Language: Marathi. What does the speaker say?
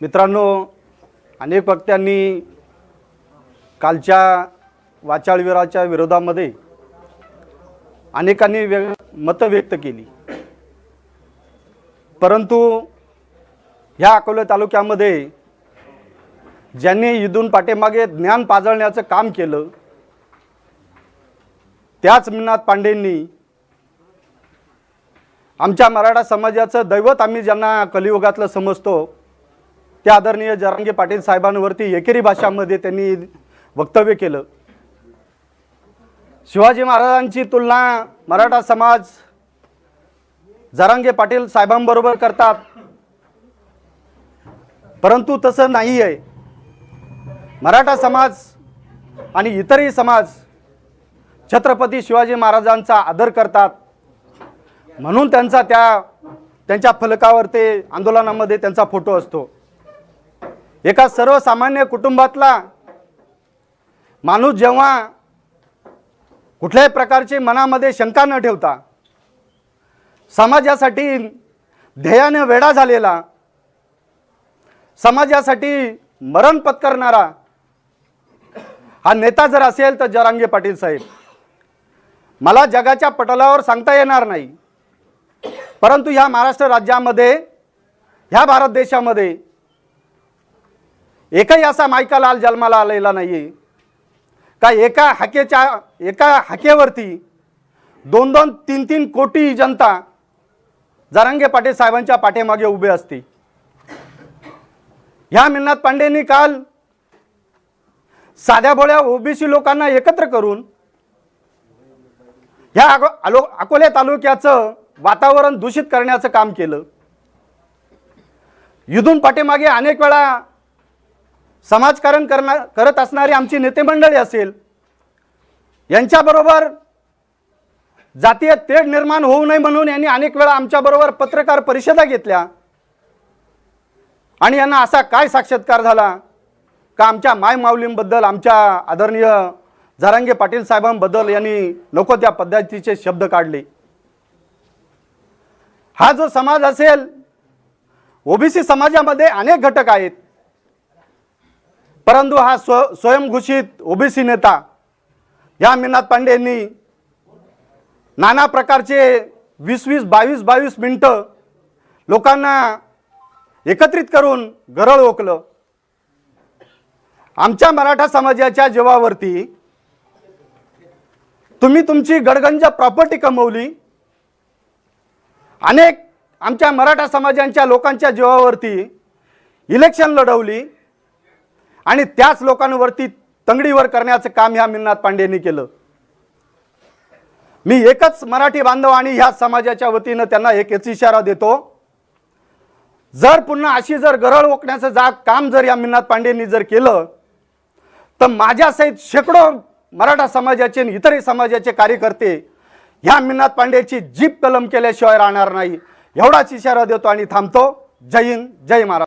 मित्रांनो अनेक वक्त्यांनी कालच्या वाचाळवीराच्या विरोधामध्ये अनेकांनी व्य मतं व्यक्त केली. परंतु ह्या अकोले तालुक्यामध्ये ज्यांनी इथून पाठीमागे ज्ञान पाजळण्याचं काम केलं त्याच मीनाथ पांडेंनी आमच्या मराठा समाजाचं दैवत आम्ही ज्यांना कलियुगातलं समजतो त्या आदरणीय जरांगे पाटील साहेबांवरती एकेरी भाषामध्ये त्यांनी वक्तव्य केलं. शिवाजी महाराजांची तुलना मराठा समाज जरांगे पाटील साहेबांबरोबर करतात. परंतु तसं नाही आहे मराठा समाज आणि इतरही समाज छत्रपती शिवाजी महाराजांचा आदर करतात. म्हणून त्यांचा त्या त्यांच्या फलकावर ते आंदोलनामध्ये त्यांचा फोटो असतो. एका सर्वसामान्य कुटुंबातला माणूस जेव्हा कुठल्याही प्रकारची मनामध्ये शंका न ठेवता समाजासाठी ध्येयाने वेडा झालेला समाजासाठी मरण पत्करणारा हा नेता जर असेल तर जरांगे पाटील साहेब. मला जगाच्या पटलावर सांगता येणार नाही. परंतु ह्या महाराष्ट्र राज्यामध्ये ह्या भारत देशामध्ये एकही असा मायका लाल जन्माला आलेला नाही का एका हाकेच्या एका हाकेवरती दोन दोन तीन तीन कोटी जनता जरांगे पाटील साहेबांच्या पाठीमागे उभे असते. ह्या मिन्नाथ पांडेंनी काल साध्या भोळ्या ओबीसी लोकांना एकत्र करून ह्या अको अलो अकोले तालुक्याचं वातावरण दूषित करण्याचं काम केलं. युधून पाठीमागे अनेक वेळा समाजकारण करणार करत असणारी आमची नेते मंडळी असेल यांच्याबरोबर जातीय तेढ निर्माण होऊ नये म्हणून यांनी अनेक वेळा आमच्याबरोबर पत्रकार परिषदा घेतल्या. आणि यांना असा काय साक्षात्कार झाला का आमच्या मायमाऊलींबद्दल आमच्या आदरणीय झरांगे पाटील साहेबांबद्दल यांनी नको त्या पद्धतीचे शब्द काढले. हा जो समाज असेल ओबीसी समाजामध्ये अनेक घटक आहेत. परंतु हा स्व स्वयंघोषित ओबीसी नेता या मीनाथ पांडे यांनी नाना प्रकारचे वीस वीस बावीस बावीस मिनटं लोकांना एकत्रित करून गरळ ओकलं. आमच्या मराठा समाजाच्या जीवावरती तुम्ही तुमची गडगंज प्रॉपर्टी कमवली. अनेक आमच्या मराठा समाजांच्या लोकांच्या जीवावरती इलेक्शन लढवली. आणि त्याच लोकांवरती तंगडीवर करण्याचं काम ह्या मिलनाथ पांडेंनी केलं. मी एकच मराठी बांधव आणि ह्या समाजाच्या वतीनं त्यांना एकच इशारा देतो. जर पुन्हा अशी जर गरळ ओकण्याचं जा काम जर या मिलनाथ पांडेंनी जर केलं तर माझ्यासहित शेकडो मराठा समाजाचे आणि इतरही समाजाचे कार्यकर्ते ह्या मिलनाथ पांडेची जीप कलम केल्याशिवाय राहणार नाही. एवढाच इशारा देतो आणि थांबतो. जय हिंद जय महाराज